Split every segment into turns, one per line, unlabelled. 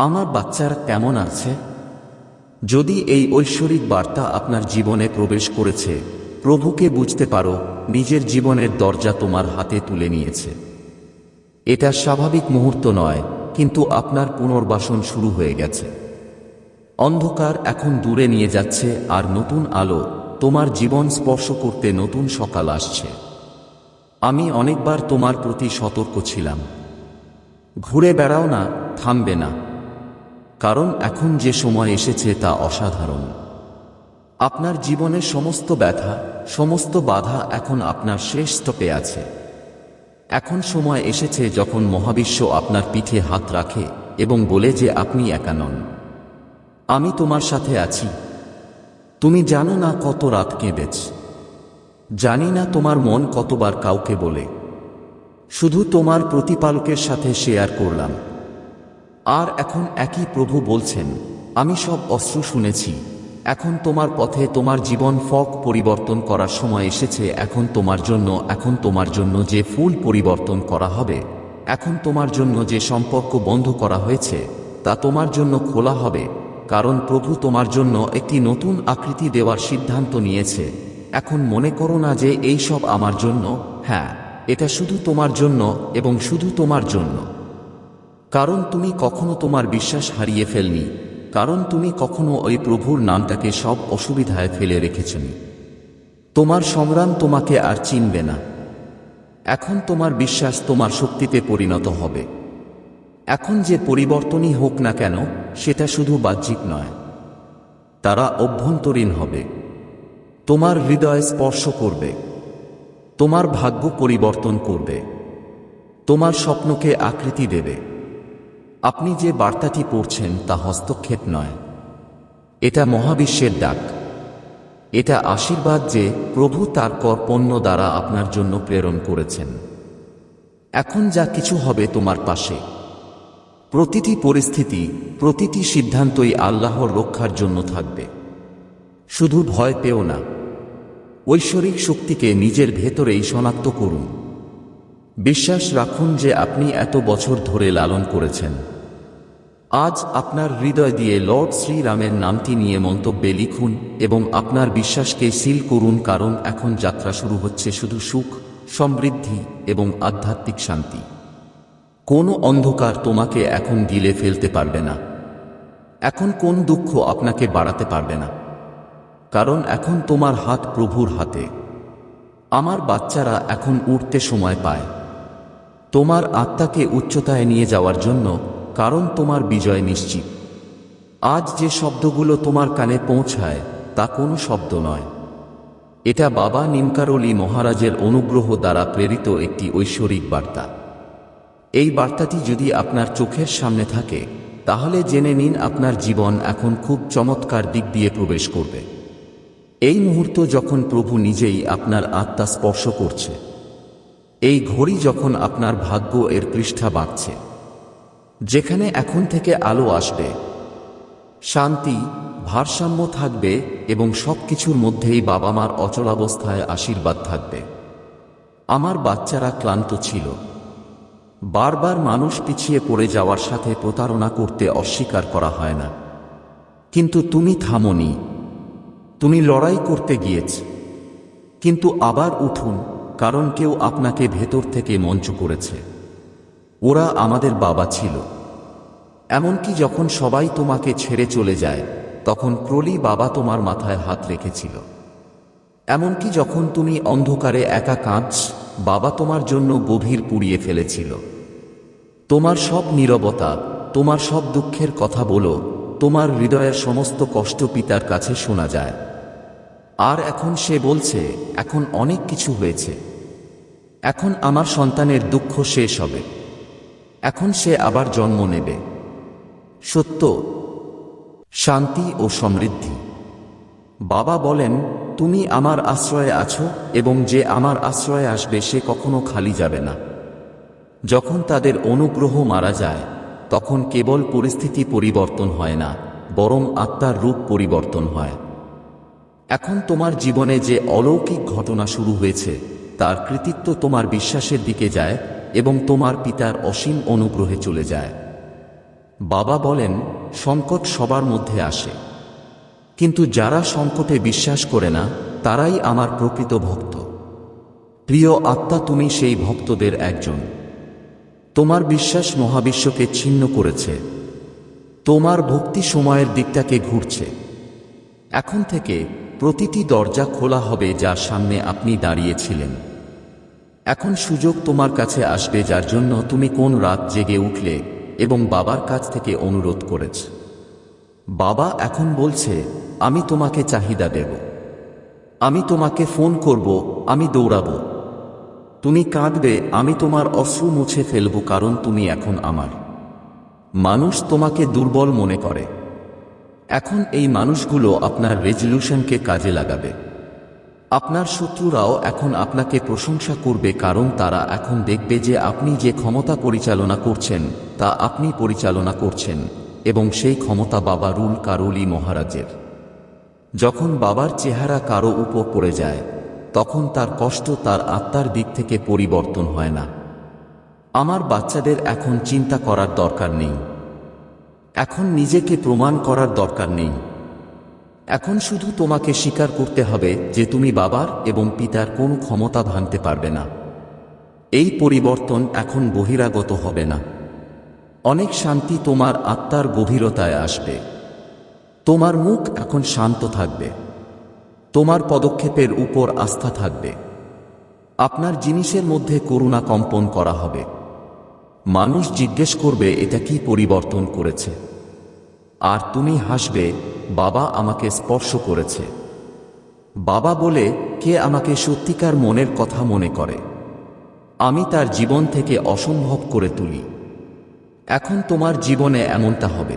আমার বাচ্চারা কেমন আছে? যদি এই ঐশ্বরিক বার্তা আপনার জীবনে প্রবেশ করেছে, প্রভুকে বুঝতে পারো, নিজের জীবনের দরজা তোমার হাতে তুলে নিয়েছে। এটা স্বাভাবিক মুহূর্ত নয়, কিন্তু আপনার পুনর্বাসন শুরু হয়ে গেছে। অন্ধকার এখন দূরে নিয়ে যাচ্ছে, আর নতুন আলো তোমার জীবন স্পর্শ করতে নতুন সকাল আসছে। আমি অনেকবার তোমার প্রতি সতর্ক ছিলাম। ঘুরে বেড়াও না, থামবে না। কারণ এখন যে সময় এসেছে তা অসাধারণ। আপনার জীবনের সমস্ত ব্যথা, সমস্ত বাধা এখন আপনার শেষ স্তপে আছে। এখন সময় এসেছে যখন মহাবিশ্ব আপনার পিঠে হাত রাখে এবং বলে যে আপনি একা নন। আমি তোমার সাথে আছি। তুমি জানো না কত রাত কেঁদেছ। জানি না তোমার মন কতবার কাউকে বলে। শুধু তোমার প্রতিপালকের সাথে শেয়ার করলাম। আর এখন একই প্রভু বলছেন, আমি সব অস্ত্র শুনেছি। এখন তোমার পথে তোমার জীবন ফক পরিবর্তন করার সময় এসেছে। এখন তোমার জন্য, এখন তোমার জন্য যে ফুল পরিবর্তন করা হবে, এখন তোমার জন্য যে সম্পর্ক বন্ধ করা হয়েছে, তা তোমার জন্য খোলা হবে। কারণ প্রভু তোমার জন্য একটি নতুন আকৃতি দেওয়ার সিদ্ধান্ত নিয়েছে। এখন মনে করো না যে এই সব আমার জন্য। হ্যাঁ এটা শুধু তোমার জন্য এবং শুধু তোমার জন্য। কারণ তুমি কখনো তোমার বিশ্বাস হারিয়ে ফেলনি, কারণ তুমি কখনো ওই প্রভুর নামটাকে সব অসুবিধায় ফেলে রেখেছনি। তোমার সংগ্রাম তোমাকে আর চিনবে না। এখন তোমার বিশ্বাস তোমার শক্তিতে পরিণত হবে। এখন যে পরিবর্তনই হোক না কেন, সেটা শুধু বাহ্যিক নয়। তারা অভ্যন্তরীণ হবে। তোমার হৃদয় স্পর্শ করবে। তোমার ভাগ্য পরিবর্তন করবে। তোমার স্বপ্নকে আকৃতি দেবে। আপনি যে বার্তাটি পড়ছেন তা হস্তক্ষেপ নয়। এটা মহাবিশ্বের ডাক। এটা আশীর্বাদ যে প্রভু তার কর পণ্য দ্বারা আপনার জন্য প্রেরণ করেছেন। এখন যা কিছু হবে তোমার পাশে। প্রতিটি পরিস্থিতি, প্রতিটি সিদ্ধান্তই আল্লাহর রক্ষার জন্য থাকবে। শুধু ভয় পেও না। ঐশ্বরিক শক্তিকে নিজের ভেতরেই শনাক্ত করুন। বিশ্বাস রাখুন যে আপনি এত বছর ধরে লালন করেছেন। আজ আপনার হৃদয় দিয়ে লর্ড শ্রীরামের নামটি নিয়ে মন্তব্যে লিখুন এবং আপনার বিশ্বাসকে সিল করুন কারণ এখন যাত্রা শুরু হচ্ছে শুধু সুখ, সমৃদ্ধি এবং আধ্যাত্মিক শান্তি। কোনো অন্ধকার তোমাকে এখন গিলে ফেলতে পারবে না। এখন কোন দুঃখ আপনাকে বাড়াতে পারবে না। কারণ এখন তোমার হাত প্রভুর হাতে। আমার বাচ্চারা এখন উঠতে সময় পায়। তোমার আত্মাকে উচ্চতায় নিয়ে যাওয়ার জন্য কারণ তোমার বিজয় নিশ্চিত। আজ যে শব্দগুলো তোমার কানে পৌঁছায়, তা কোনো শব্দ নয়। এটা বাবা নিমকারলি মহারাজের অনুগ্রহ দ্বারা প্রেরিত একটি ঐশ্বরিক বার্তা। এই বার্তাটি যদি আপনার চোখের সামনে থাকে, তাহলে জেনে নিন আপনার জীবন এখন খুব চমৎকার দিক দিয়ে প্রবেশ করবে। এই মুহূর্ত যখন প্রভু নিজেই আপনার আত্মা স্পর্শ করছে এই ঘড়ি যখন আপনার ভাগ্য এর পৃষ্ঠা বাঁকছে যেখানে এখন থেকে আলো আসবে, শান্তি, ভারসাম্য থাকবে এবং সব কিছুর মধ্যেই বাবা মার অচলাবস্থায় আশীর্বাদ থাকবে। আমার বাচ্চারা ক্লান্ত ছিল। বারবার মানুষ পিছিয়ে পড়ে যাওয়ার সাথে প্রতারণা করতে অস্বীকার করা হয় না। কিন্তু তুমি থামনি। তুমি লড়াই করতে গিয়েছ। কিন্তু আবার উঠুন। কারণ কেউ আপনাকে ভেতর থেকে মঞ্চ করেছে। ওরা আমাদের বাবা ছিল। এমনকি যখন সবাই তোমাকে ছেড়ে চলে যায়, তখন ক্রলি বাবা তোমার মাথায় হাত রেখেছিল। এমনকি যখন তুমি অন্ধকারে একা কাঁদছ, বাবা তোমার জন্য গভীর পুড়িয়ে ফেলেছিল। তোমার সব নীরবতা, তোমার সব দুঃখের কথা বলো, তোমার হৃদয়ের সমস্ত কষ্ট পিতার কাছে শোনা যায়। আর এখন সে বলছে, এখন অনেক কিছু হয়েছে। এখন আমার সন্তানের দুঃখ শেষ হবে। এখন সে আবার জন্ম নেবে। সত্য। শান্তি ও সমৃদ্ধি। বাবা বলেন, তুমি আমার আশ্রয়ে আছো এবং যে আমার আশ্রয়ে আসবে সে কখনো খালি যাবে না। যখন তাদের অনুগ্রহ মারা যায়, তখন কেবল পরিস্থিতি পরিবর্তন হয় না, বরং আত্মার রূপ পরিবর্তন হয়। এখন তোমার জীবনে যে অলৌকিক ঘটনা শুরু হয়েছে তার কৃতিত্ব তোমার বিশ্বাসের দিকে যায় এবং তোমার পিতার অসীম অনুগ্রহে চলে যায়। বাবা বলেন, সংকট সবার মধ্যে আসে। কিন্তু যারা সংকটে বিশ্বাস করে না, তারাই আমার প্রকৃত ভক্ত। প্রিয় আত্মা, তুমি সেই ভক্তদের একজন। তোমার বিশ্বাস মহাবিশ্বকে ছিন্ন করেছে। তোমার ভক্তি সময়ের দিকটাকে ঘুরছে। এখন থেকে প্রতিটি দরজা খোলা হবে যার সামনে আপনি দাঁড়িয়েছিলেন। এখন সুযোগ তোমার কাছে আসবে যার জন্য তুমি কোন রাত জেগে উঠলে এবং বাবার কাছ থেকে অনুরোধ করেছ। বাবা এখন বলছে, আমি তোমাকে চাহিদা দেব। আমি তোমাকে ফোন করব, আমি দৌড়াবো। তুমি কাঁদবে, আমি তোমার অশ্রু মুছে ফেলব কারণ তুমি এখন আমার। মানুষ তোমাকে দুর্বল মনে করে। এখন এই মানুষগুলো আপনার রেজলিউশনকে কাজে লাগাবে। আপনার শত্রুরাও এখন আপনাকে প্রশংসা করবে কারণ তারা এখন দেখবে যে আপনি যে ক্ষমতা পরিচালনা করছেন, তা আপনি পরিচালনা করছেন, এবং সেই ক্ষমতা বাবা রুল কারুলি মহারাজের। যখন বাবার চেহারা কারও উপর পড়ে যায়, তখন তার কষ্ট তার আত্মার দিক থেকে পরিবর্তন হয় না। আমার বাচ্চাদের এখন চিন্তা করার দরকার নেই। এখন নিজেকে প্রমাণ করার দরকার নেই। এখন শুধু তোমাকে স্বীকার করতে হবে যে তুমি বাবার এবং পিতার কোন ক্ষমতা ভাঙতে পারবে না। এই পরিবর্তন এখন বহিরাগত হবে না। অনেক শান্তি তোমার আত্মার গভীরতায় আসবে। তোমার মুখ এখন শান্ত থাকবে। তোমার পদক্ষেপের উপর আস্থা থাকবে। আপনার জিনিসের মধ্যে করুণা কম্পন করা হবে। মানুষ জিজ্ঞেস করবে, এটা কি পরিবর্তন করেছে? আর তুমি হাসবে বাবা আমাকে স্পর্শ করেছে। বাবা বলে, কে আমাকে সত্যিকার মনের কথা মনে করে? আমি তার জীবন থেকে অসম্ভব করে তুলি। এখন তোমার জীবনে এমনটা হবে।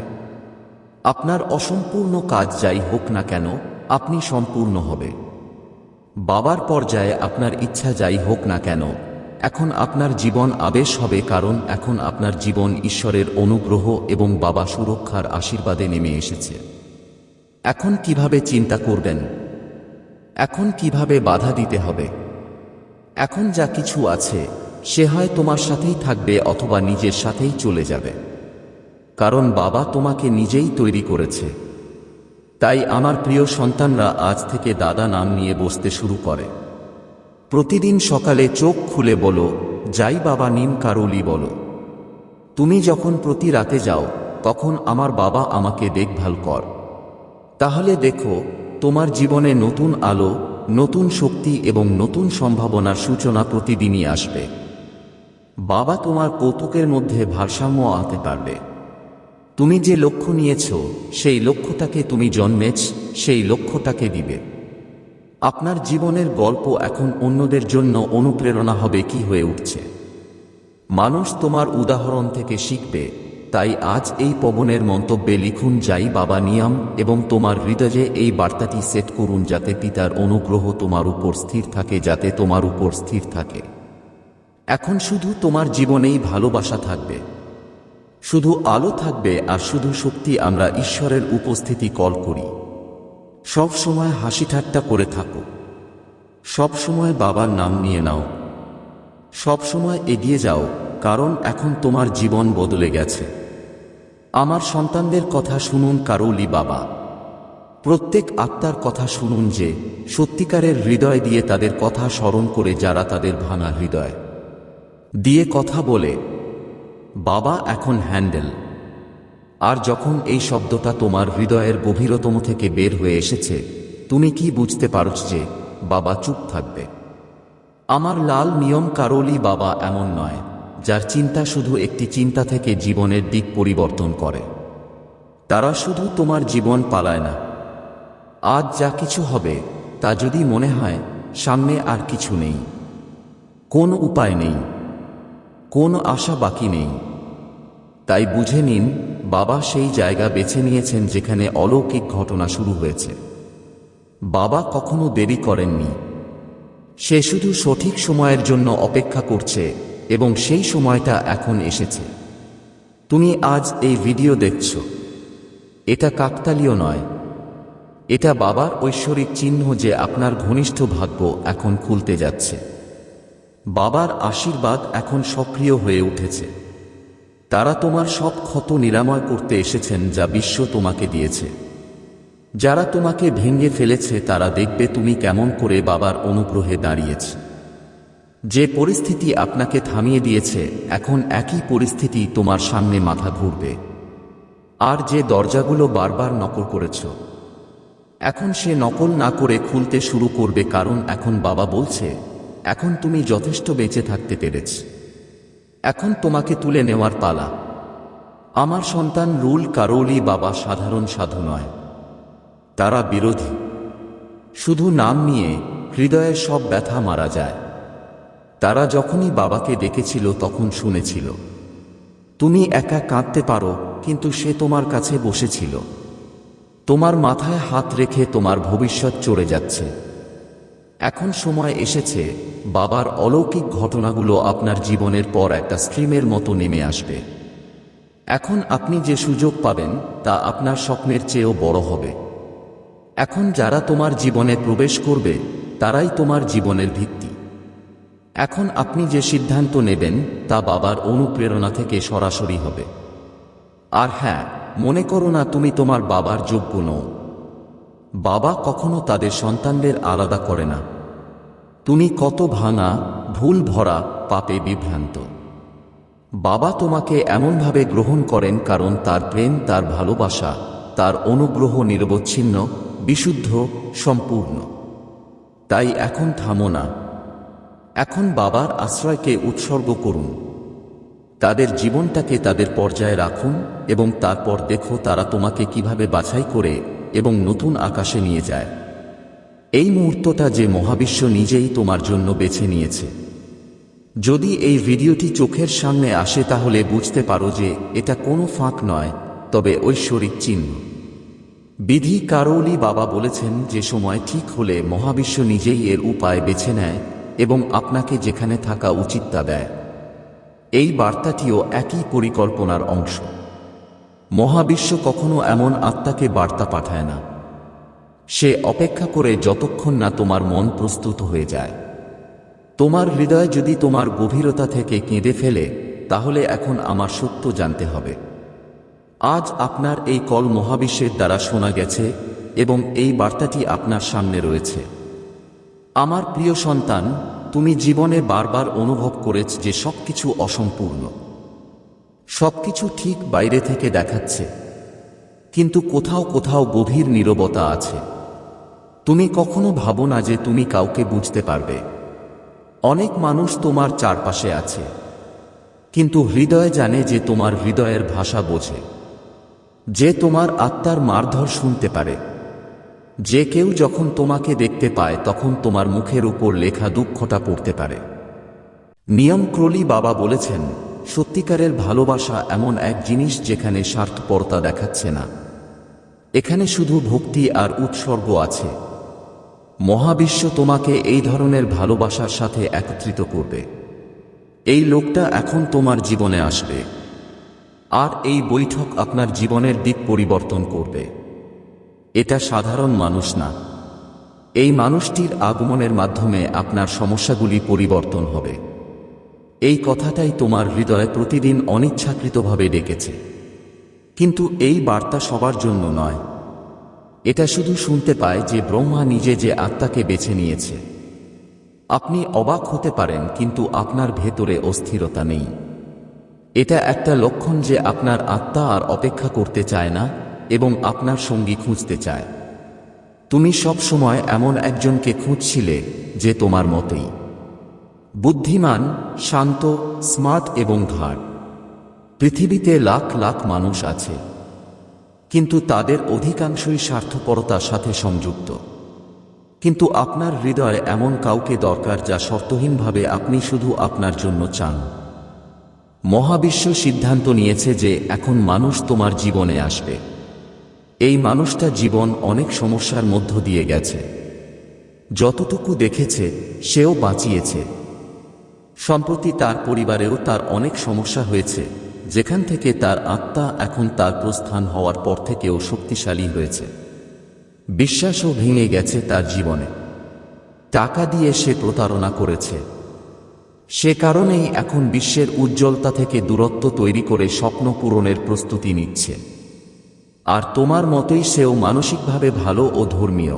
আপনার অসম্পূর্ণ কাজ যাই হোক না কেন, আপনি সম্পূর্ণ হবে। বাবার পর্যায়ে আপনার ইচ্ছা যাই হোক না কেন, এখন আপনার জীবন আবেশ হবে কারণ এখন আপনার জীবন ঈশ্বরের অনুগ্রহ এবং বাবা সুরক্ষার আশীর্বাদে নেমে এসেছে। এখন কীভাবে চিন্তা করবেন? এখন কীভাবে বাধা দিতে হবে? এখন যা কিছু আছে, সে হয় তোমার সাথেই থাকবে অথবা নিজের সাথেই চলে যাবে। কারণ বাবা তোমাকে নিজেই তৈরি করেছে। তাই আমার প্রিয় সন্তানরা আজ থেকে দাদা নাম নিয়ে বসতে শুরু করে। প্রতিদিন সকালে চোখ খুলে বলো, যাই বাবা নিম কারুলি বলো। তুমি যখন প্রতি রাতে যাও, তখন আমার বাবা আমাকে দেখভাল কর। তাহলে দেখো, তোমার জীবনে নতুন আলো, নতুন শক্তি এবং নতুন সম্ভাবনার সূচনা প্রতিদিনই আসবে। বাবা তোমার কৌতুকের মধ্যে ভারসাম্য আনতে পারবে। তুমি যে লক্ষ্য নিয়েছ, সেই লক্ষ্যটাকে তুমি জন্মেছ, সেই লক্ষ্যটাকে দিবে। আপনার জীবনের গল্প এখন অন্যদের জন্য অনুপ্রেরণা হবে কি হয়ে উঠছে। মানুষ তোমার উদাহরণ থেকে শিখবে তাই আজ এই পবনের মন্তব্যে লিখুন, যাই বাবা নিয়ম, এবং তোমার হৃদয়ে এই বার্তাটি সেট করুন যাতে পিতার অনুগ্রহ তোমার উপর স্থির থাকে, যাতে তোমার উপর স্থির থাকে। এখন শুধু তোমার জীবনেই ভালোবাসা থাকবে। শুধু আলো থাকবে আর শুধু শক্তি আমরা ঈশ্বরের উপস্থিতি কল করি। সব সময় হাসি ঠাট্টা করে থাকো। সব সময় বাবার নাম নিয়ে নাও। সব সময় এগিয়ে যাও, কারণ এখন তোমার জীবন বদলে গেছে। আমার সন্তানদের কথা শুনুন কারৌলি বাবা। প্রত্যেক আত্মার কথা শুনুন যে, সত্যিকারের হৃদয় দিয়ে তাদের কথা স্মরণ করে যারা তাদের ভাঙা হৃদয়। দিয়ে কথা বলে, বাবা, এখন হ্যান্ডেল। আর যখন এই শব্দটা তোমার হৃদয়ের গভীরতম থেকে বের হয়ে এসেছে, তুমি কি বুঝতে পারছ যে, বাবা চুপ থাকবে? আমার লাল নিয়ম কারোলি বাবা এমন নয়। যার চিন্তা শুধু একটি চিন্তা থেকে জীবনের দিক পরিবর্তন করে। তারা শুধু তোমার জীবন পালায় না। আজ যা কিছু হবে, তা যদি মনে হয়, সামনে আর কিছু নেই। কোন উপায় নেই। কোন আশা বাকি নেই। তাই বুঝে নিন, বাবা সেই জায়গা বেছে নিয়েছেন যেখানে অলৌকিক ঘটনা শুরু হয়েছে। বাবা কখনো দেরি করেননি। সে শুধু সঠিক সময়ের জন্য অপেক্ষা করছে। এবং সেই সময়টা এখন এসেছে। তুমি আজ এই ভিডিও দেখছ। এটা কাকতালীয় নয়। এটা বাবার ঐশ্বরিক চিহ্ন যে আপনার ঘনিষ্ঠ ভাগ্য এখন খুলতে যাচ্ছে। বাবার আশীর্বাদ এখন সক্রিয় হয়ে উঠেছে। তারা তোমার সব ক্ষত নিরাময় করতে এসেছেন যা বিশ্ব তোমাকে দিয়েছে। যারা তোমাকে ভেঙে ফেলেছে তারা দেখবে তুমি কেমন করে বাবার অনুগ্রহে দাঁড়িয়েছ। যে পরিস্থিতি আপনাকে থামিয়ে দিয়েছে, এখন একই পরিস্থিতি তোমার সামনে মাথা ঘুরবে। আর যে দরজাগুলো বারবার নকল করেছ, এখন সে নকল না করে খুলতে শুরু করবে কারণ এখন বাবা বলছে, এখন তুমি যথেষ্ট বেঁচে থাকতে পেরেছ। এখন তোমাকে তুলে নেওয়ার পালা। আমার সন্তান রুল কারৌলি বাবা সাধারণ সাধু নয়। তারা বিরোধী। শুধু নাম নিয়ে হৃদয়ে সব ব্যথা মারা যায়। তারা যখনই বাবাকে ডেকেছিল তখন শুনেছিল, তুমি একা কাঁদতে পারো, কিন্তু সে তোমার কাছে বসেছিল। তোমার মাথায় হাত রেখে তোমার ভবিষ্যৎ চড়ে যাচ্ছে। এখন সময় এসেছে, বাবার অলৌকিক ঘটনাগুলো আপনার জীবনের পর একটা স্ট্রিমের মতো নেমে আসবে। এখন আপনি যে সুযোগ পাবেন, তা আপনার স্বপ্নের চেয়েও বড় হবে। এখন যারা তোমার জীবনে প্রবেশ করবে, তারাই তোমার জীবনের ভিত্তি। এখন আপনি যে সিদ্ধান্ত নেবেন, তা বাবার অনুপ্রেরণা থেকে সরাসরি হবে। আর হ্যাঁ মনে করো না তুমি তোমার বাবার যোগ্য নও। বাবা কখনো তাদের সন্তানদের আলাদা করে না। তুমি কত ভাঙা, ভুল ভরা, পাপে বিভ্রান্ত। বাবা তোমাকে এমনভাবে গ্রহণ করেন কারণ তার প্রেম, তার ভালোবাসা, তার অনুগ্রহ নিরবচ্ছিন্ন, বিশুদ্ধ, সম্পূর্ণ। তাই এখন থামো না। এখন বাবার আশ্রয়কে উৎসর্গ করুন। তাদের জীবনটাকে তাদের পর্যায়ে রাখুন এবং তারপর দেখো তারা তোমাকে কীভাবে বাছাই করে এবং নতুন আকাশে নিয়ে যায়। এই মুহূর্তটা যে মহাবিশ্ব নিজেই তোমার জন্য বেছে নিয়েছে। যদি এই ভিডিওটি চোখের সামনে আসে তাহলে বুঝতে পারো যে এটা কোনো ফাঁক নয়, তবে ঐশ্বরিক চিহ্ন। বিধি কারৌলি বাবা বলেছেন যে সময় ঠিক হলে মহাবিশ্ব নিজেই এর উপায় বেছে নেয় এবং আপনাকে যেখানে থাকা উচিত তা দেয়। এই বার্তাটিও একই পরিকল্পনার অংশ। মহাবিশ্ব কখনো এমন আত্মাকে বার্তা পাঠায় না। সে অপেক্ষা করে যতক্ষণ না তোমার মন প্রস্তুত হয়ে যায়। তোমার হৃদয় যদি তোমার গভীরতা থেকে কেঁদে ফেলে, তাহলে এখন আমার সত্য জানতে হবে। আজ আপনার এই কল মহাবিশ্বের দ্বারা শোনা গেছে এবং এই বার্তাটি আপনার সামনে রয়েছে। আমার প্রিয় সন্তান, তুমি জীবনে বারবার অনুভব করেছ যে সবকিছু অসম্পূর্ণ। সবকিছু ঠিক বাইরে থেকে দেখাচ্ছে। কিন্তু কোথাও কোথাও গভীর নীরবতা আছে। তুমি কখনো ভাবো না যে তুমি কাউকে বুঝতে পারবে। অনেক মানুষ তোমার চারপাশে আছে। কিন্তু হৃদয় জানে যে তোমার হৃদয়ের ভাষা বোঝে। যে তোমার আত্মার মারধর শুনতে পারে। যে কেউ যখন তোমাকে দেখতে পায়, তখন তোমার মুখের উপর লেখা দুঃখটা পড়তে পারে। নিয়ম ক্রলি বাবা বলেছেন, সত্যিকারের ভালোবাসা এমন এক জিনিস যেখানে স্বার্থপরতা দেখাচ্ছে না। এখানে শুধু ভক্তি আর উৎসর্গ আছে। মহাবিশ্ব তোমাকে এই ধরনের ভালোবাসার সাথে একত্রিত করবে। এই লোকটা এখন তোমার জীবনে আসবে। আর এই বৈঠক আপনার জীবনের দিক পরিবর্তন করবে। এটা সাধারণ মানুষ না। এই মানুষটির আগমনের মাধ্যমে আপনার সমস্যাগুলি পরিবর্তন হবে। এই কথাটাই তোমার হৃদয়ে প্রতিদিন অনিচ্ছাকৃতভাবে ডেকেছে। কিন্তু এই বার্তা সবার জন্য নয়। এটা শুধু শুনতে পায় যে ব্রহ্মা নিজে যে আত্মাকে বেছে নিয়েছে। আপনি অবাক হতে পারেন, কিন্তু আপনার ভেতরে অস্থিরতা নেই। এটা একটা লক্ষণ যে আপনার আত্মা আর অপেক্ষা করতে চায় না এবং আপনার সঙ্গী খুঁজতে চায়। তুমি সব সময় এমন একজনকে খুঁজছিলে যে তোমার মতেই। বুদ্ধিমান, শান্ত, স্মার্ট এবং ঘাড় পৃথিবীতে লাখ লাখ মানুষ আছে। কিন্তু তাদের অধিকাংশই স্বার্থপরতার সাথে সংযুক্ত। কিন্তু আপনার হৃদয়ে এমন কাউকে দরকার যা শর্তহীনভাবে আপনি শুধু আপনার জন্য চান। মহাবিশ্ব সিদ্ধান্ত নিয়েছে যে এখন মানুষ তোমার জীবনে আসবে। এই মানুষটা জীবন অনেক সমস্যার মধ্য দিয়ে গেছে। যতটুকু দেখেছে, সেও বাঁচিয়েছে। সম্প্রতি তার পরিবারেও তার অনেক সমস্যা হয়েছে, যেখান থেকে তার আত্মা এখন তার প্রস্থান হওয়ার পর থেকেও শক্তিশালী হয়েছে। বিশ্বাসও ভেঙে গেছে তার জীবনে। টাকা দিয়ে সে প্রতারণা করেছে। সে কারণেই এখন বিশ্বের উজ্জ্বলতা থেকে দূরত্ব তৈরি করে স্বপ্ন পূরণের প্রস্তুতি নিচ্ছে। আর তোমার মতেই সেও মানসিকভাবে ভালো ও ধর্মীয়।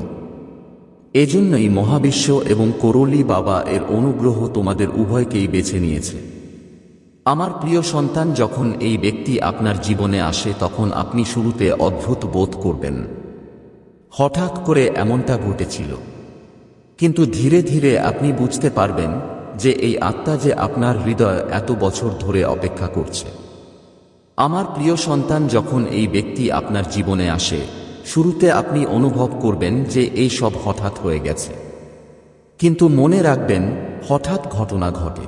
এজন্যই মহাবিশ্ব এবং করলি বাবা এর অনুগ্রহ তোমাদের উভয়কেই বেছে নিয়েছে। আমার প্রিয় সন্তান, যখন এই ব্যক্তি আপনার জীবনে আসে, তখন আপনি শুরুতে অদ্ভুত বোধ করবেন। হঠাৎ করে এমনটা ঘটেছিল। কিন্তু ধীরে ধীরে আপনি বুঝতে পারবেন যে এই আত্মা যে আপনার হৃদয় এত বছর ধরে অপেক্ষা করছে। আমার প্রিয় সন্তান, যখন এই ব্যক্তি আপনার জীবনে আসে, শুরুতে আপনি অনুভব করবেন যে এই সব হঠাৎ হয়ে গেছে। কিন্তু মনে রাখবেন, হঠাৎ ঘটনা ঘটে।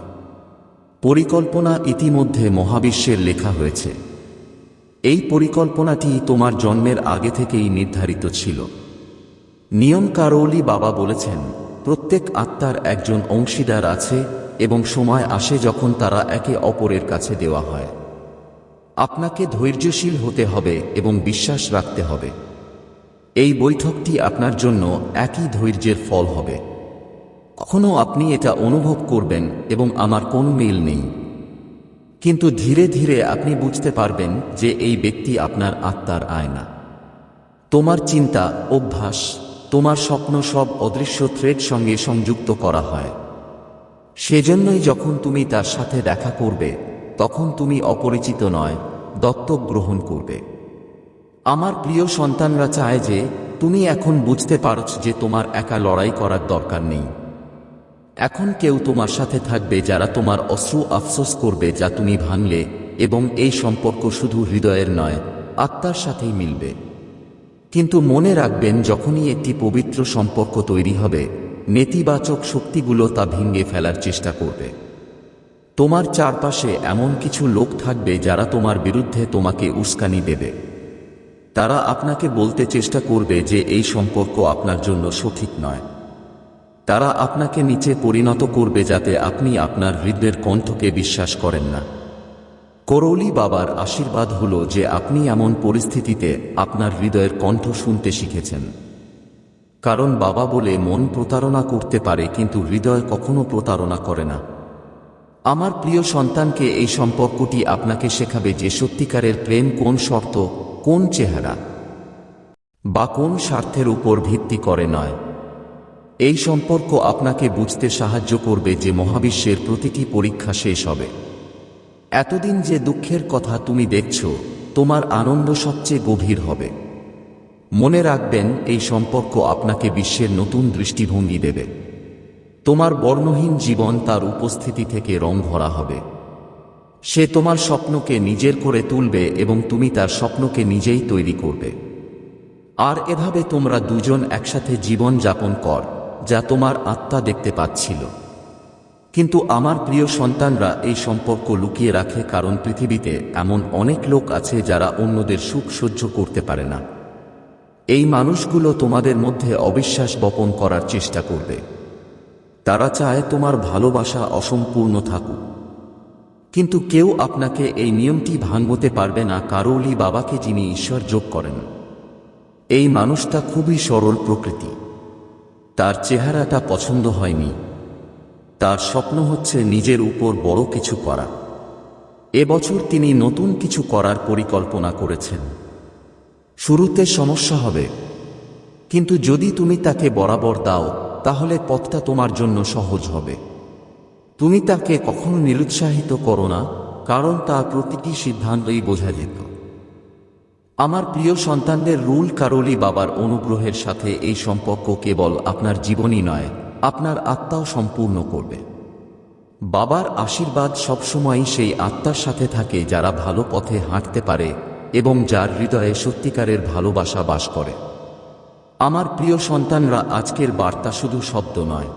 পরিকল্পনা ইতিমধ্যে মহাবিশ্বের লেখা হয়েছে। এই পরিকল্পনাটি তোমার জন্মের আগে থেকেই নির্ধারিত ছিল। নিয়ম কারৌলি বাবা বলেছেন, প্রত্যেক আত্মার একজন অংশীদার আছে এবং সময় আসে যখন তারা একে অপরের কাছে দেওয়া হয়। আপনাকে ধৈর্যশীল হতে হবে এবং বিশ্বাস রাখতে হবে। এই বৈঠকটি আপনার জন্য একই ধৈর্যের ফল হবে। কখনো আপনি এটা অনুভব করবেন এবং আমার কোনো মিল নেই। কিন্তু ধীরে ধীরে আপনি বুঝতে পারবেন যে এই ব্যক্তি আপনার আত্মার আয়না। তোমার চিন্তা, অভ্যাস, তোমার স্বপ্ন সব অদৃশ্য থ্রেড সঙ্গে সংযুক্ত করা হয়। সেজন্যই যখন তুমি তার সাথে দেখা করবে তখন তুমি অপরিচিত নয়, দত্তক গ্রহণ করবে। আমার প্রিয় সন্তানরা চায় যে, তুমি এখন বুঝতে পারছ যে তোমার একা লড়াই করার দরকার নেই। এখন কেউ তোমার সাথে থাকবে যারা তোমার অশ্রু আফসোস করবে যা তুমি ভাঙলে এবং এই সম্পর্ক শুধু হৃদয়ের নয়, আত্মার সাথেই মিলবে। কিন্তু মনে রাখবেন, যখনই একটি পবিত্র সম্পর্ক তৈরি হবে, নেতিবাচক শক্তিগুলো তা ভেঙে ফেলার চেষ্টা করবে। তোমার চারপাশে এমন কিছু লোক থাকবে যারা তোমার বিরুদ্ধে তোমাকে উস্কানি দেবে। তারা আপনাকে বলতে চেষ্টা করবে যে এই সম্পর্ক আপনার জন্য সঠিক নয়। তারা আপনাকে নিচে পরিণত করবে যাতে আপনি আপনার হৃদয়ের কণ্ঠকে বিশ্বাস করেন না। করৌলি বাবার আশীর্বাদ হল যে আপনি এমন পরিস্থিতিতে আপনার হৃদয়ের কণ্ঠ শুনতে শিখেছেন। কারণ বাবা বলে মন প্রতারণা করতে পারে কিন্তু হৃদয় কখনো প্রতারণা করে না। আমার প্রিয় সন্তানকে এই সম্পর্কটি আপনাকে শেখাবে যে সত্যিকারের প্রেম কোন শর্ত, কোন চেহারা, বা কোন স্বার্থের উপর ভিত্তি করে নয়। এই সম্পর্ক আপনাকে বুঝতে সাহায্য করবে যে মহাবিশ্বের প্রতিটি পরীক্ষা শেষ হবে। এতদিন যে দুঃখের কথা তুমি দেখছ, তোমার আনন্দ সবচেয়ে গভীর হবে। মনে রাখবেন, এই সম্পর্ক আপনাকে বিশ্বের নতুন দৃষ্টিভঙ্গি দেবে। তোমার বর্ণহীন জীবন তার উপস্থিতি থেকে রং ভরা হবে। সে তোমার স্বপ্নকে নিজের করে তুলবে এবং তুমি তার স্বপ্নকে নিজেই তৈরি করবে। আর এভাবে তোমরা দুজন একসাথে জীবন যাপন কর, যা তোমার আত্মা দেখতে পাচ্ছিল। কিন্তু আমার প্রিয় সন্তানরা এই সম্পর্ক লুকিয়ে রাখে কারণ পৃথিবীতে এমন অনেক লোক আছে যারা অন্যদের সুখ সহ্য করতে পারে না। এই মানুষগুলো তোমাদের মধ্যে অবিশ্বাস বপন করার চেষ্টা করবে। তারা চায় তোমার ভালোবাসা অসম্পূর্ণ থাকুক। কিন্তু কেউ আপনাকে এই নিয়মটি ভাঙতে পারবে না কারৌলি বাবাকে যিনি ঈশ্বর যোগ করেন। এই মানুষটা খুবই সরল প্রকৃতি। তার চেহারাটা পছন্দ হয়নি। তার স্বপ্ন হচ্ছে নিজের উপর বড় কিছু করা। এবছর তিনি নতুন কিছু করার পরিকল্পনা করেছেন। শুরুতে সমস্যা হবে। কিন্তু যদি তুমি তাকে বরাবর দাও তাহলে পথটা তোমার জন্য সহজ হবে। তুমি তাকে কখনো নিরুৎসাহিত করো না, কারণ তার প্রতিটি সিদ্ধান্তই বোঝা যেত। আমার প্রিয় সন্তানদের রুল কারলি বাবার অনুগ্রহের সাথে এই সম্পর্ক কেবল আপনার জীবনই নয়, আপনার আত্মাও সম্পূর্ণ করবে। বাবার আশীর্বাদ সবসময়ই সেই আত্মার সাথে থাকে যারা ভালো পথে হাঁটতে পারে এবং যার হৃদয়ে সত্যিকারের ভালোবাসা বাস করে। আমার প্রিয় সন্তানরা, আজকের বার্তা শুধু শব্দ নয়।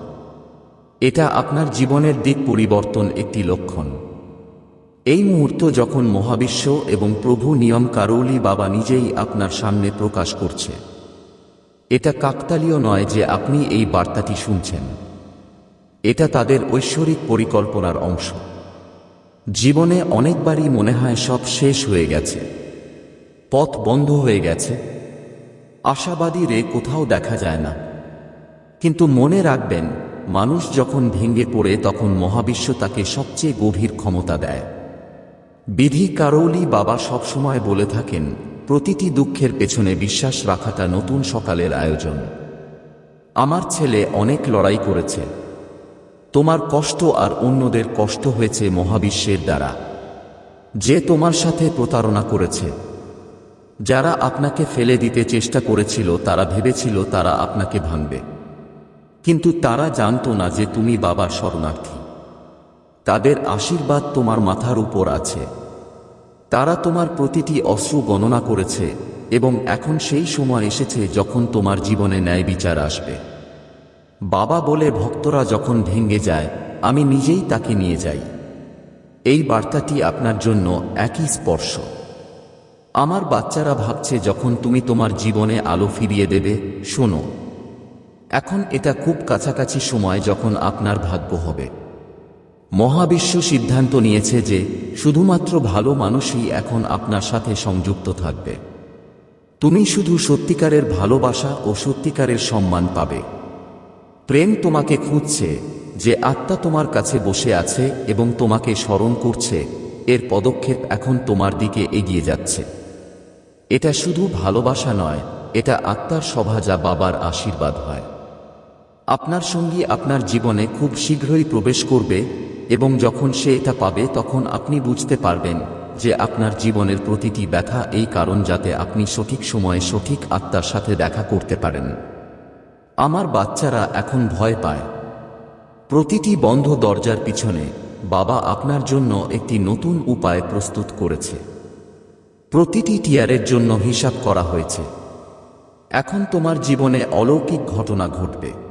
এটা আপনার জীবনের দিক পরিবর্তন একটি লক্ষণ। এই মুহূর্ত যখন মহাবিশ্ব এবং প্রভু নিয়ম কারৌলি বাবা নিজেই আপনার সামনে প্রকাশ করছে। এটা কাকতালীয় নয় যে আপনি এই বার্তাটি শুনছেন। এটা তাদের ঐশ্বরিক পরিকল্পনার অংশ। জীবনে অনেকবারই মনে হয় সব শেষ হয়ে গেছে। পথ বন্ধ হয়ে গেছে। আশাবাদী রে কোথাও দেখা যায় না। কিন্তু মনে রাখবেন, মানুষ যখন ভেঙে পড়ে তখন মহাবিশ্ব তাকে সবচেয়ে গভীর ক্ষমতা দেয়। বিধি কারৌলি বাবা সবসময় বলে থাকেন, প্রতিটি দুঃখের পেছনে বিশ্বাস রাখাটা নতুন সকালের আয়োজন। আমার ছেলে অনেক লড়াই করেছে। তোমার কষ্ট আর অন্যদের কষ্ট হয়েছে মহাবিশ্বের দ্বারা। যে তোমার সাথে প্রতারণা করেছে যারা আপনাকে ফেলে দিতে চেষ্টা করেছিল, তারা ভেবেছিল তারা আপনাকে ভাঙবে। কিন্তু তারা জানতো না যে তুমি বাবা শরণার্থী। তাদের আশীর্বাদ তোমার মাথার উপর আছে। তারা তোমার প্রতিটি অশ্রু গণনা করেছে এবং এখন সেই সময় এসেছে যখন তোমার জীবনে ন্যায় বিচার আসবে। বাবা বলে, ভক্তরা যখন ভেঙে যায়, আমি নিজেই তাকে নিয়ে যাই। এই বার্তাটি আপনার জন্য একই স্পর্শ। আমার বাচ্চারা ভাবছে যখন তুমি তোমার জীবনে আলো ফিরিয়ে দেবে, শোনো। এখন এটা খুব কাছাকাছি সময় যখন আপনার ভাগ্য হবে। মহাবিশ্ব সিদ্ধান্ত নিয়েছে যে শুধুমাত্র ভালো মানুষই এখন আপনার সাথে সংযুক্ত থাকবে। তুমি শুধু সত্যিকারের ভালোবাসা ও সত্যিকারের সম্মান পাবে। প্রেম তোমাকে খুঁজছে যে আত্মা তোমার কাছে বসে আছে এবং তোমাকে স্মরণ করছে। এর পদক্ষেপ এখন তোমার দিকে এগিয়ে যাচ্ছে। এটা শুধু ভালোবাসা নয়, এটা আত্মার সভা যা বাবার আশীর্বাদ হয়। আপনার সঙ্গী আপনার জীবনে খুব শীঘ্রই প্রবেশ করবে এবং যখন সে এটা পাবে, তখন আপনি বুঝতে পারবেন যে আপনার জীবনের প্রতিটি ব্যথা এই কারণ যাতে আপনি সঠিক সময়ে সঠিক আত্মার সাথে দেখা করতে পারেন। আমার বাচ্চারা এখন ভয় পায়। প্রতিটি বন্ধ দরজার পিছনে বাবা আপনার জন্য একটি নতুন উপায় প্রস্তুত করেছে। প্রতিটি টিয়ারের জন্য হিসাব করা হয়েছে। এখন তোমার জীবনে অলৌকিক ঘটনা ঘটবে।